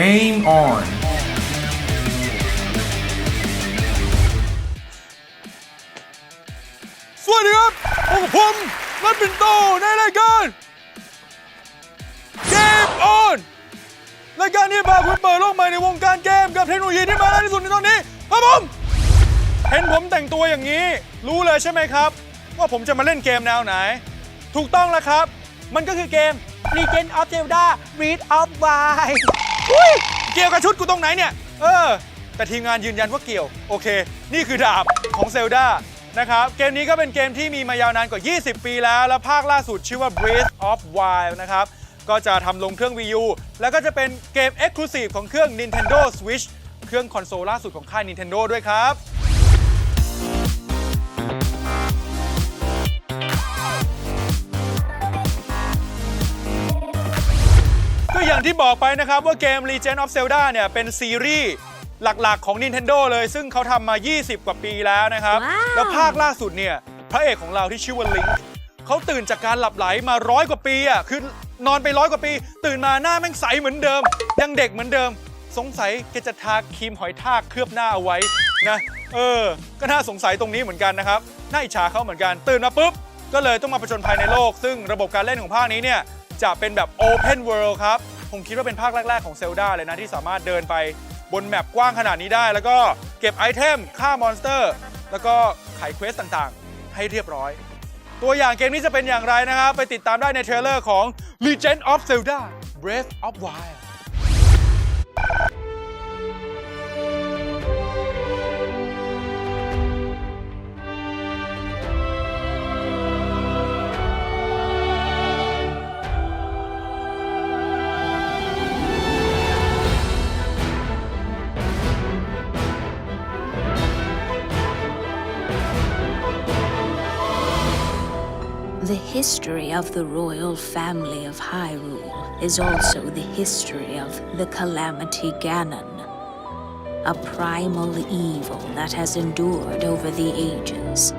Game on สวัสดีครับพบกับผมนัทปินโตในรายการ Game On รายการที่พาคุณเปิดโลกใหม่ในวงการเกมกับเทคโนโลยีที่มาแรงที่สุดในตอนนี้ครับผม เห็นผมแต่งตัวอย่างนี้ รู้เลยใช่ไหมครับ ว่าผมจะมาเล่นเกมแนวไหน ถูกต้องแล้วครับ มันก็คือเกม Legend of Zelda Breath of Wild อุ๊ยเกี่ยวกับชุดกูตรงไหนเนี่ย เออ แต่ทีมงานยืนยันว่าเกี่ยว โอเค นี่คือดาบของเซลดานะครับ เกมนี้ก็เป็นเกมที่มีมายาวนานกว่า 20 ปีแล้ว และภาคล่าสุดชื่อว่า Breath of Wild นะครับ ก็จะทำลงเครื่อง Wii U แล้วก็จะเป็นเกม Exclusive ของเครื่อง Nintendo Switch เครื่องคอนโซลล่าสุดของค่าย Nintendo ด้วยครับ อย่างที่บอกไปนะครับว่าเกม Legend of Zelda เนี่ยเป็นซีรีส์หลักๆของ Nintendo เลย ซึ่งเขาทำมา 20 กว่าปีแล้วนะครับ ว้าว แล้วภาคล่าสุดเนี่ย พระเอกของเราที่ชื่อว่าลิงเขาตื่นจากการหลับไหลมาร้อยกว่าปีอะคือนอนไปร้อยกว่าปี ตื่นมาหน้าแม่งใสเหมือนเดิม ยังเด็กเหมือนเดิม สงสัยแกจะทาครีมหอยทากเคลือบหน้าเอาไว้นะเออ ก็น่าสงสัยตรงนี้เหมือนกันนะครับน่าอิจฉาเขาเหมือนกันตื่นมาปุ๊บ ก็เลยต้องมาผจญภัยในโลก ซึ่งระบบการเล่นของภาคนี้เนี่ย จะเป็นแบบ Open World ครับ ผมคิดว่าเป็นภาคแรก ๆของเซลดาเลยนะ ที่สามารถเดินไปบนแมปกว้างขนาดนี้ได้ แล้วก็เก็บไอเทมฆ่ามอนสเตอร์ แล้วก็ไขเควสต่างๆ ให้เรียบร้อย ตัวอย่างเกมนี้จะเป็นอย่างไรนะครับ ไปติดตามได้ในเทรลเลอร์ของ Legend of Zelda Breath of Wild history of the royal family of Hyrule is also the history of the Calamity Ganon, a primal evil that has endured over the ages.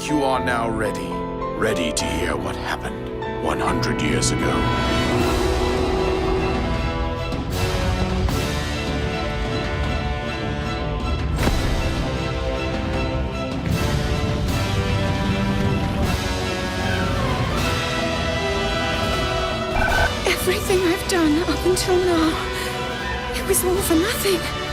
Think you are now ready. Ready to hear what happened 100 years ago. Everything I've done up until now, it was all for nothing.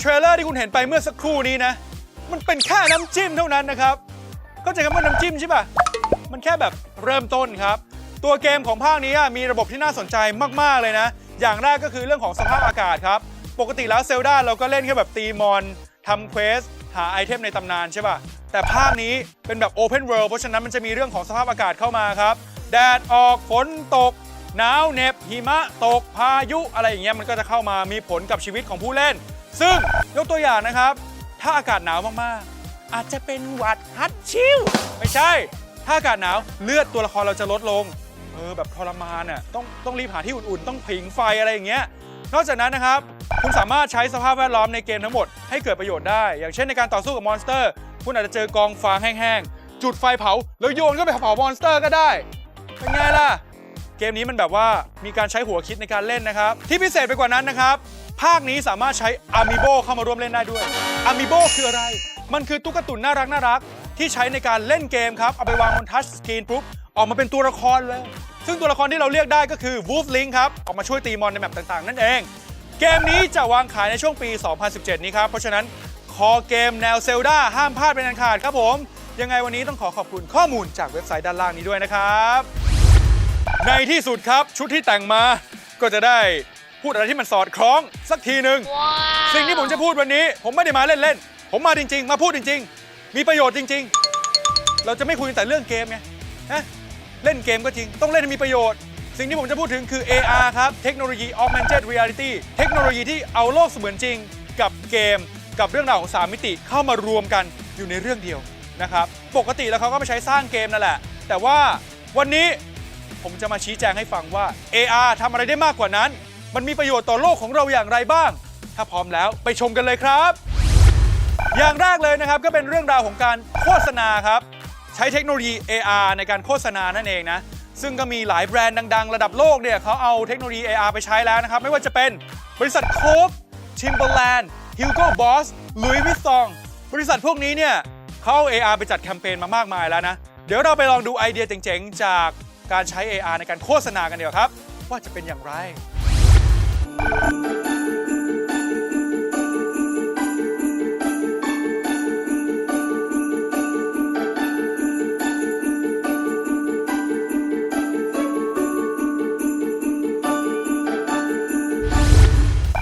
เทรลเลอร์ที่คุณเห็นไปเมื่อสักครู่นี้นะ มันเป็นแค่น้ำจิ้มเท่านั้นนะครับเข้าใจคำว่าน้ำจิ้มใช่ปะมันแค่แบบเริ่มต้นครับ ตัวเกมของภาคนี้มีระบบที่น่าสนใจมาก ๆ เลยนะ อย่างแรกก็คือเรื่องของสภาพอากาศครับ ปกติแล้วเซลดาเราก็เล่นแค่แบบตีมอนทำเควส หาไอเทมในตำนานใช่ปะแต่ภาคนี้เป็นแบบ Open World เพราะฉะนั้นมันจะมีเรื่องของสภาพอากาศเข้ามาครับ แดดออกฝนตกหนาวเหน็บหิมะตกพายุอะไรอย่างเงี้ยมันก็จะเข้ามามีผลกับชีวิตของผู้เล่น ซึ่งยกตัวอย่างนะครับ ถ้าอากาศหนาวมากๆ อาจจะเป็นหวัดฮัดชิวไม่ใช่ ถ้าอากาศหนาวเลือดตัวละครเราจะลดลงเออแบบทรมานอะต้องต้องรีบหาที่อุ่นๆ ต้องผิงไฟอะไรอย่างเงี้ยนอกจากนั้นนะครับ คุณสามารถใช้สภาพแวดล้อมในเกมทั้งหมดให้เกิดประโยชน์ได้ อย่างเช่นในการต่อสู้กับมอนสเตอร์ คุณอาจจะเจอกองฟางแห้งๆ จุดไฟเผา แล้วโยนก็ไปเผามอนสเตอร์ก็ได้ เป็นไงล่ะ เกมนี้มันแบบว่ามีการใช้หัวคิดในการเล่นนะครับ ที่พิเศษไปกว่านั้นนะครับ ภาคนี้สามารถใช้ Amiibo เข้ามาร่วมเล่นได้ด้วย Amiibo คืออะไร มันคือตุ๊กตุนน่ารักน่ารัก ที่ใช้ในการเล่นเกมครับ เอาไปวางบนทัชสกรีนปุ๊บ ออกมาเป็นตัวละครเลย ซึ่งตัวละครที่เราเรียกได้ก็คือ Wolf Link ครับ ออกมาช่วยตีมอนในแมปต่างๆ นั่นเอง เกมนี้จะวางขายในช่วงปี 2017 นี้ครับ เพราะฉะนั้นคอเกมแนวเซลดาห้ามพลาดเป็นอันขาดครับผม ยังไงวันนี้ต้องขอขอบคุณข้อมูลจากเว็บไซต์ด้านล่างนี้ด้วยนะครับ ในที่สุดครับชุดที่แต่งมาก็จะได้ พูดอะไรที่มันสอดคล้องสักทีหนึ่งสิ่งที่ผมจะพูดวันนี้ ผมไม่ได้มาเล่นๆ ผมมาจริง ๆ มาพูดจริง ๆ มีประโยชน์จริง ๆ เราจะไม่คุยแต่เรื่องเกมไงนะเล่นเกมก็จริง ต้องเล่นให้มีประโยชน์ สิ่งที่ผมจะพูดถึงคือ AR ครับเทคโนโลยี Augmented Reality เทคโนโลยีที่เอาโลกเสมือนจริง กับเกม กับเรื่องราวของสามมิติเข้ามารวมกันอยู่ในเรื่องเดียวนะครับปกติแล้วเขาก็มาใช้สร้างเกมนั่นแหละ แต่ว่าวันนี้ผมจะมาชี้แจงให้ฟังว่า AR ทำอะไรได้มากกว่านั้น มันมีประโยชน์ต่อโลกของเราอย่างไรบ้าง ถ้าพร้อมแล้วไปชมกันเลยครับ อย่างแรกเลยนะครับก็เป็นเรื่องราวของการโฆษณาครับ ใช้เทคโนโลยี AR ในการโฆษณานั่นเองนะ ซึ่งก็มีหลายแบรนด์ดัง ๆ ระดับโลกเนี่ยเขาเอาเทคโนโลยี AR ไปใช้แล้วนะครับ ไม่ว่าจะเป็นบริษัทโค้ก Timberland Hugo Boss Louis Vuitton บริษัทพวกนี้เนี่ยเขาเอา AR ไปจัดแคมเปญมามากมายแล้วนะ เดี๋ยวเราไปลองดูไอเดียเจ๋งๆ จากการใช้ AR ในการโฆษณากันเดียวาครับ ว่าจะเป็นอย่างไร อ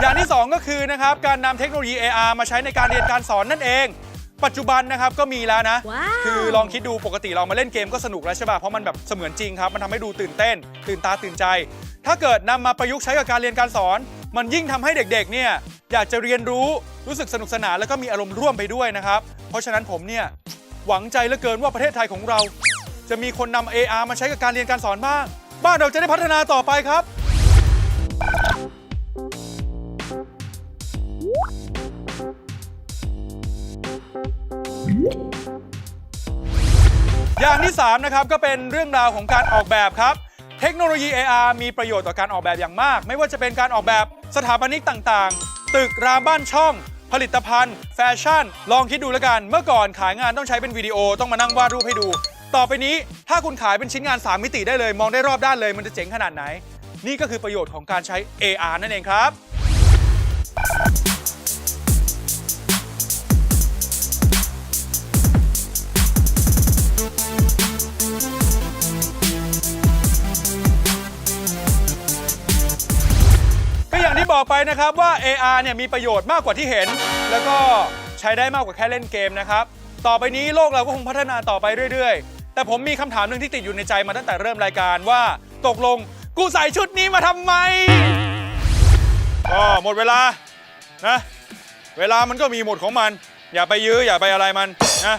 ย่างที่ 2 ก็คือนะครับการนำเทคโนโลยี AR มาใช้ในการเรียนการสอนนั่นเอง ปัจจุบันนะครับก็มีแล้วนะ ว้าว คือลองคิดดูปกติเรามาเล่นเกมก็สนุกแล้วใช่ป่ะเพราะมันแบบเสมือนจริงครับ มันทำให้ดูตื่นเต้น ตื่นตาตื่นใจ ถ้าเกิดนำมาประยุกต์ใช้กับการเรียนการสอน มันยิ่งทำให้เด็กๆเนี่ยอยากจะเรียนรู้รู้สึกสนุกสนานแล้วก็มีอารมณ์ร่วมไปด้วยนะครับ เพราะฉะนั้นผมเนี่ยหวังใจเหลือเกินว่าประเทศไทยของเรา จะมีคนนำ AR มาใช้กับการเรียนการสอนบ้าง บ้านเราจะได้พัฒนาต่อไปครับอย่างที่3นะครับก็เป็นเรื่องราวของการออกแบบครับ เทคโนโลยี AR มีประโยชน์ต่อการออกแบบอย่างมาก ไม่ว่าจะเป็นการออกแบบสถาปนิกต่างๆ ตึกรามบ้านช่อง ผลิตภัณฑ์ แฟชั่น ลองคิดดูแล้วกัน เมื่อก่อนขายงานต้องใช้เป็นวิดีโอต้องมานั่งวาดรูปให้ดู ต่อไปนี้ถ้าคุณขายเป็นชิ้นงาน 3 มิติได้เลย มองได้รอบด้านเลยมันจะเจ๋งขนาดไหน นี่ก็คือประโยชน์ของการใช้ AR นั่นเองครับ บอกไปนะครับว่า AR เนี่ยมีประโยชน์มากกว่าที่เห็น แล้วก็ใช้ได้มากกว่าแค่เล่นเกมนะครับ ต่อไปนี้โลกเราก็คงพัฒนาต่อไปเรื่อยๆ แต่ผมมีคำถามหนึ่งที่ติดอยู่ในใจมาตั้งแต่เริ่มรายการว่าตกลงกูใส่ชุดนี้มาทำไมก็หมดเวลานะ เวลามันก็มีหมดของมัน อย่าไปยื้ออย่าไปอะไรมันนะ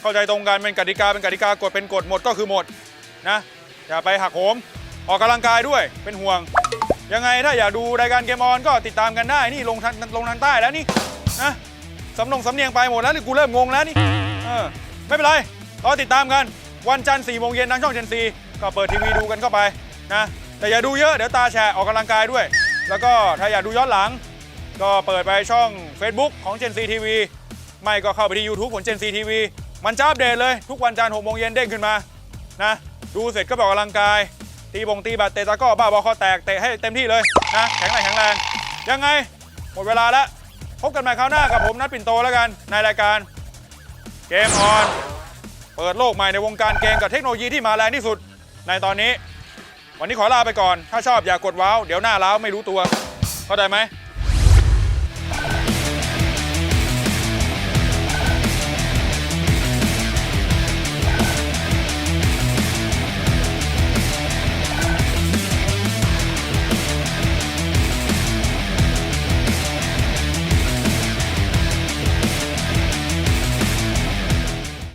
เข้าใจตรงกันเป็นกติกาเป็นกติกากฎเป็นกฎหมดก็คือหมดนะอย่าไปหักโหมออกกำลังกายด้วยเป็นห่วง ยังไงถ้าอยากดูรายการเกมออนก็ติดตามกันได้นี่ลงทางลงทางใต้แล้วนี่นะสำนงสำเนียงไปหมดแล้วนี่กูเริ่มงงแล้วนี่เออไม่เป็นไรรอติดตามกันวันจันทร์4โมงเย็นทางช่องเจนซีก็เปิดทีวีดูกันเข้าไปนะแต่อย่าดูเยอะเดี๋ยวตาแฉะออกกำลังกายด้วย แล้วก็ถ้าอยากดูย้อนหลัง ก็เปิดไปช่อง Facebook ของ Gen C TV ไม่ก็เข้าไปที่ YouTube ของ Gen C TV มันจะอัปเดตเลยทุกวันจันทร์6โมงเย็นเด้งขึ้นมานะดูเสร็จก็ไปออกกำลังกาย ตีบงตีบาดเตะตะกร้อบ้าบอคอแตกเตะให้เต็มที่เลยนะแข็งแรงแข็งแรง ยังไง หมดเวลาแล้วพบกันใหม่คราวหน้ากับผมนัดปิ่นโตแล้วกันในรายการเกมออนเปิดโลกใหม่ในวงการเกมกับเทคโนโลยีที่มาแรงที่สุด ในตอนนี้ วันนี้ขอลาไปก่อน ถ้าชอบอย่ากกดว้าว เดี๋ยวหน้าล้าวไม่รู้ตัว เข้าใจไหม